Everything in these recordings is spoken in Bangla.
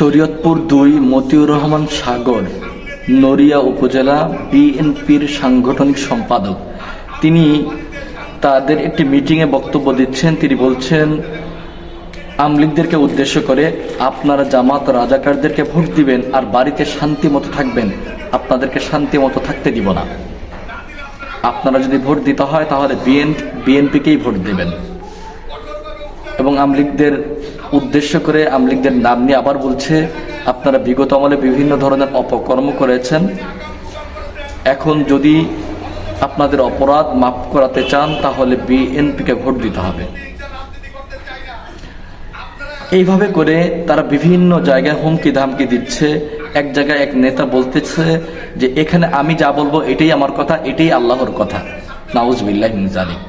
শরীয়তপুর দুই মতিউর রহমান সাগর, নড়িয়া উপজেলা বিএনপির সাংগঠনিক সম্পাদক। তিনি তাদের একটি মিটিংয়ে বক্তব্য দিচ্ছেন। তিনি বলছেন, আমলিকদেরকে উদ্দেশ্য করে আপনারা জামাত রাজাকারদেরকে ভোট দিবেন আর বাড়িতে শান্তি মতো থাকবেন। আপনাদেরকে শান্তি মতো থাকতে দিব না। আপনারা যদি ভোট দিতে হয় তাহলে বিএন, বিএনপিকেই ভোট দেবেন। এবং আমলিকদের উদ্দেশ্য করে আমলিকদের নাম নিয়ে আবার বলছে, আপনারা বিগত আমলে বিভিন্ন ধরনের অপকর্ম করেছেন। এখন যদি আপনাদের অপরাধ মাফ করাতে চান, তাহলে বিএনপিকে ভোট দিতে হবে। এইভাবে করে তারা বিভিন্ন জায়গায় হুমকি ধামকি দিচ্ছে। এক জায়গায় এক নেতা বলতেছে যে, এখানে আমি যা বলব এটাই আমার কথা, এটাই আল্লাহর কথা। নাউজবিল্লাহ জালিক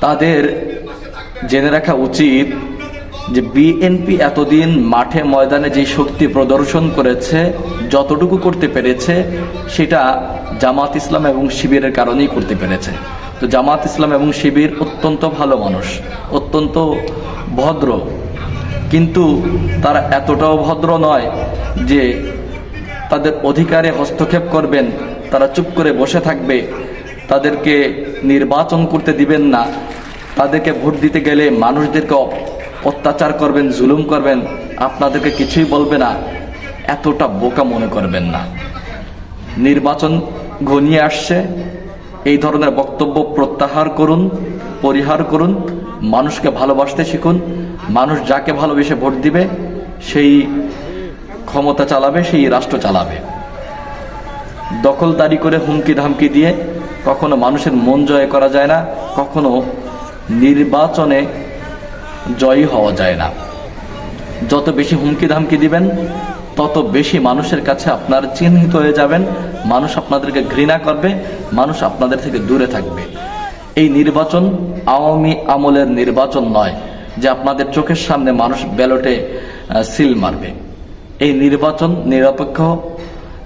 তাদের জেনে রাখা উচিত যে বিএনপি এতদিন মাঠে ময়দানে যে শক্তি প্রদর্শন করেছে, যতটুকু করতে পেরেছে, সেটা জামাত ইসলাম এবং শিবিরের কারণেই করতে পেরেছে। তো জামাত ইসলাম এবং শিবির অত্যন্ত ভালো মানুষ, অত্যন্ত ভদ্র। কিন্তু তারা এতটাও ভদ্র নয় যে তাদের অধিকারে হস্তক্ষেপ করবেন, তারা চুপ করে বসে থাকবে। তাদেরকে নির্বাচন করতে দিবেন না। তাদেরকে ভোট দিতে গেলে মানুষদেরকে অত্যাচার করবেন, জুলুম করবেন, আপনাদেরকে কিছুই বলবে না। এতটা বোকা মনে করবেন না। নির্বাচন ঘনিয়ে আসছে। এই ধরনের বক্তব্য প্রত্যাহার করুন, পরিহার করুন, মানুষকে ভালোবাসতে শিখুন। মানুষ যাকে ভালোবেসে ভোট দিবে, সেই ক্ষমতা চালাবে, সেই রাষ্ট্র চালাবে। দখলদারি করে হুমকি ধামকি দিয়ে কখনো মানুষের মন জয় করা যায় না, কখনো নির্বাচনে জয়ী হওয়া যায় না। যত বেশি হুমকি ধামকি দিবেন, তত বেশি মানুষের কাছে আপনার চিহ্নিত হয়ে যাবেন, মানুষ আপনাদেরকে ঘৃণা করবে, মানুষ আপনাদের থেকে দূরে থাকবে। এই নির্বাচন আওয়ামী আমলের নির্বাচন নয়, যে আপনাদের চোখের সামনে মানুষ ব্যালটে সিল মারবে। এই নির্বাচন নিরপেক্ষ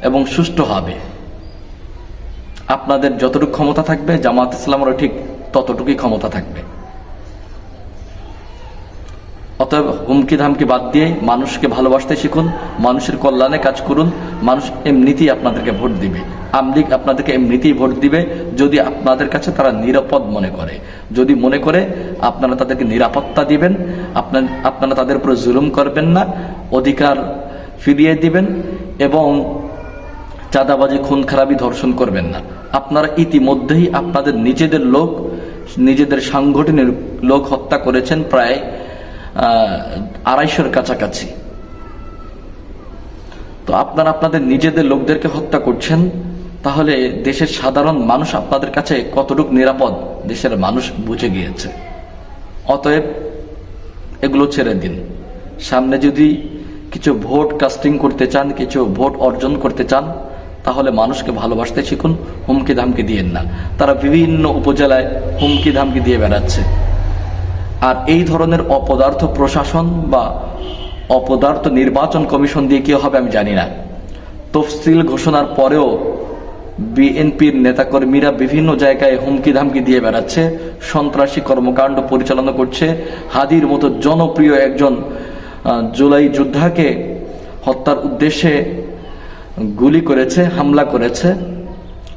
এবং সুষ্ঠু হবে। আপনাদের যতটুকু ক্ষমতা থাকবে জামাত ইসলামেরও ঠিক ততটুকুই ক্ষমতা থাকবে। অতএব হুমকি ধামকি বাদ দিয়ে মানুষকে ভালোবাসতে শিখুন, মানুষের কল্যাণে কাজ করুন, মানুষ এমনিতেই আপনাদেরকে ভোট দিবে। আমলিগ আপনাদেরকে এমনিতেই ভোট দিবে যদি আপনাদের কাছে তারা নিরাপদ মনে করে। যদি মনে করে আপনারা তাদেরকে নিরাপত্তা দিবেন, আপনার, আপনারা তাদের উপরে জুলুম করবেন না, অধিকার ফিরিয়ে দিবেন এবং চাঁদাবাজি খুন খারাপি ধর্ষণ করবেন না। আপনারা ইতিমধ্যেই আপনাদের নিজেদের লোক, নিজেদের সাংগঠনিক লোক হত্যা করেছেন প্রায় আড়াইশোর কাছাকাছি। তো আপনারা আপনাদের নিজেদের লোকদেরকে হত্যা করছেন, তাহলে দেশের সাধারণ মানুষ আপনাদের কাছে কতটুকু নিরাপদ, দেশের মানুষ বুঝে গিয়েছে। অতএব এগুলো ছেড়ে দিন। সামনে যদি কিছু ভোট কাস্টিং করতে চান, কিছু ভোট অর্জন করতে চান তাহলে মানুষকে ভালোবাসতে শিখুন, হুমকি ধামকি দিয়েন না। তারা বিভিন্ন উপজেলায় হুমকি ধামকি দিয়ে বেড়াচ্ছে। আর এই ধরনের অপদার্থ প্রশাসন বা অপদার্থ নির্বাচন কমিশন দিয়ে কি হবে আমি জানি না। তফসিল ঘোষণার পরেও বিএনপির নেতাকর্মীরা বিভিন্ন জায়গায় হুমকি ধামকি দিয়ে বেড়াচ্ছে, সন্ত্রাসী কর্মকাণ্ড পরিচালনা করছে। হাদির মতো জনপ্রিয় একজন জুলাই যোদ্ধাকে হত্যার উদ্দেশ্যে গুলি করেছে, হামলা করেছে।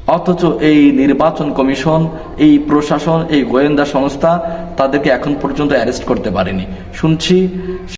অথচ এই নির্বাচন কমিশন, এই প্রশাসন, এই গোয়েন্দা সংস্থা তাদেরকে এখন পর্যন্ত অ্যারেস্ট করতে পারেনি। শুনছি